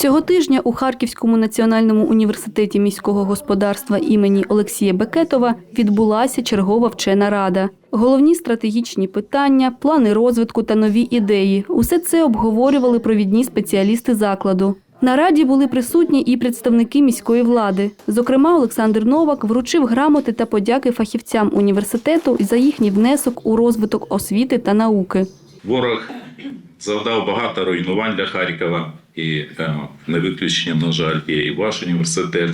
Цього тижня у Харківському національному університеті міського господарства імені Олексія Бекетова відбулася чергова вчена рада. Головні стратегічні питання, плани розвитку та нові ідеї – усе це обговорювали провідні спеціалісти закладу. На раді були присутні і представники міської влади. Зокрема, Олександр Новак вручив грамоти та подяки фахівцям університету за їхній внесок у розвиток освіти та науки. Ворог завдав багато руйнувань для Харкова, і е, не виключення, на жаль, є і ваш університет.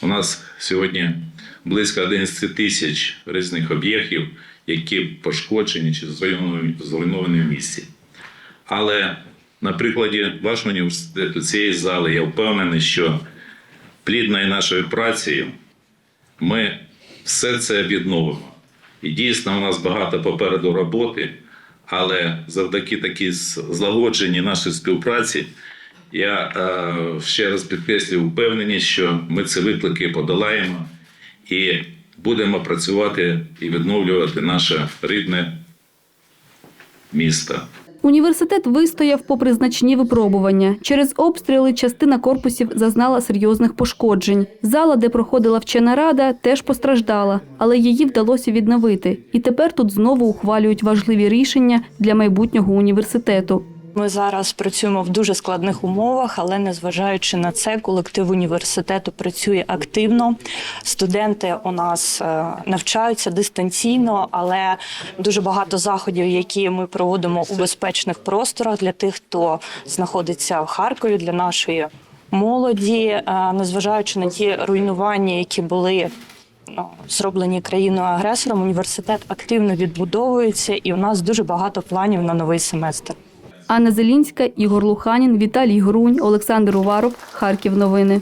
У нас сьогодні близько 11 тисяч різних об'єктів, які пошкоджені чи зруйновані в місті. Але на прикладі вашого університету, цієї зали, я впевнений, що плідною нашою працею ми все це відновимо. І дійсно у нас багато попереду роботи, але завдяки такій злагодженій нашій співпраці я е, ще раз підкреслюю впевненість, що ми ці виклики подолаємо і будемо працювати і відновлювати наше рідне місто. Університет вистояв попри значні випробування. Через обстріли частина корпусів зазнала серйозних пошкоджень. Зала, де проходила вчена рада, теж постраждала, але її вдалося відновити. І тепер тут знову ухвалюють важливі рішення для майбутнього університету. Ми зараз працюємо в дуже складних умовах, але незважаючи на це, колектив університету працює активно. Студенти у нас е, навчаються дистанційно, але дуже багато заходів, які ми проводимо у безпечних просторах для тих, хто знаходиться в Харкові, для нашої молоді, е, незважаючи на ті руйнування, які були. ну, Зроблені країною агресором, університет активно відбудовується, і у нас дуже багато планів на новий семестр. Анна Зелінська, Ігор Луханін, Віталій Грунь, Олександр Уваров. Харків. Новини.